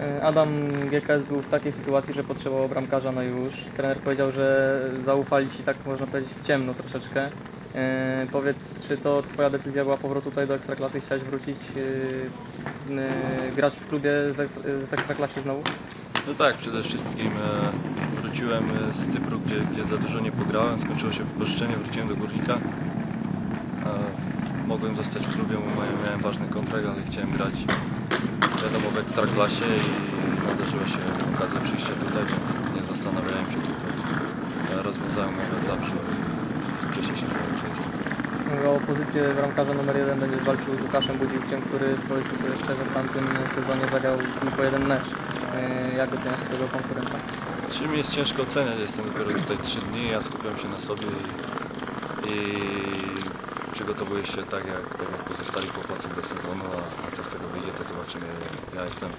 E, Adam GKS był w takiej sytuacji, że potrzebował bramkarza no już. Trener powiedział, że zaufali Ci tak można powiedzieć w ciemno troszeczkę. E, powiedz, czy to Twoja decyzja była powrotu tutaj do Ekstraklasy chciałeś wrócić, e, e, grać w klubie w, ekstra, w Ekstraklasie znowu? No tak, przede wszystkim e, wróciłem e, z Cypru, gdzie, gdzie za dużo nie pograłem, skończyło się wypożyczenie, wróciłem do Górnika. Mogłem zostać w klubie, bo miałem, ważny kontrakt, ale chciałem grać wiadomo w Ekstraklasie i nadarzyła się okazja przyjścia tutaj, więc nie zastanawiałem się, tylko rozwiązałem umowę zawsze i cieszę się, że, jestem tutaj. O pozycję bramkarza numer jeden będziesz walczył z Łukaszem Budziłkiem, który powiedzmy sobie szczerze w tamtym sezonie zagrał tylko jeden mecz. E, Jak oceniasz swojego konkurenta? Czy mi jest ciężko oceniać, jestem dopiero tutaj 3 dni, ja skupiam się na sobie i, i przygotowuję się tak jak, tak jak pozostali chłopacy do sezonu, a, a co z tego wyjdzie, to zobaczymy. Ja jestem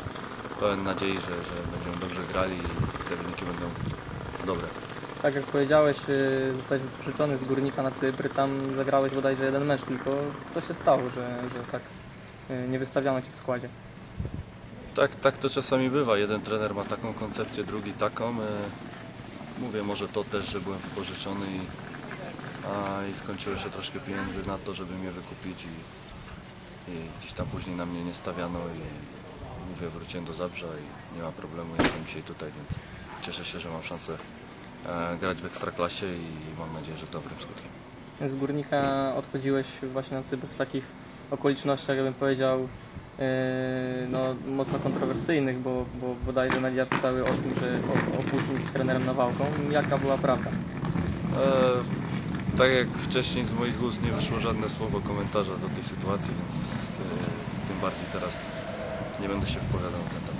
pełen nadziei, że, że będziemy dobrze grali i te wyniki będą dobre. Tak jak powiedziałeś, y, zostałeś wypożyczony z Górnika na Cypr, tam zagrałeś bodajże jeden mecz, tylko co się stało, że, że tak y, nie wystawiono Ci w składzie? Tak, tak to czasami bywa. Jeden trener ma taką koncepcję, drugi taką. E, Mówię, może to też, że byłem wypożyczony i, a, i skończyło się troszkę pieniędzy na to, żeby mnie wykupić i, i gdzieś tam później na mnie nie stawiano i mówię, wróciłem do Zabrza i nie ma problemu, jestem dzisiaj tutaj, więc cieszę się, że mam szansę e, grać w Ekstraklasie i mam nadzieję, że z dobrym skutkiem. Z Górnika odchodziłeś właśnie na Cypr w takich okolicznościach, jakbym powiedział, y, no, mocno kontrowersyjnych, bo, bo bodajże media pisały o tym, że o, o z trenerem Nawałką. Jaka była prawda? E, tak jak wcześniej z moich ust nie wyszło żadne słowo komentarza do tej sytuacji, więc e, tym bardziej teraz nie będę się wypowiadał na temat.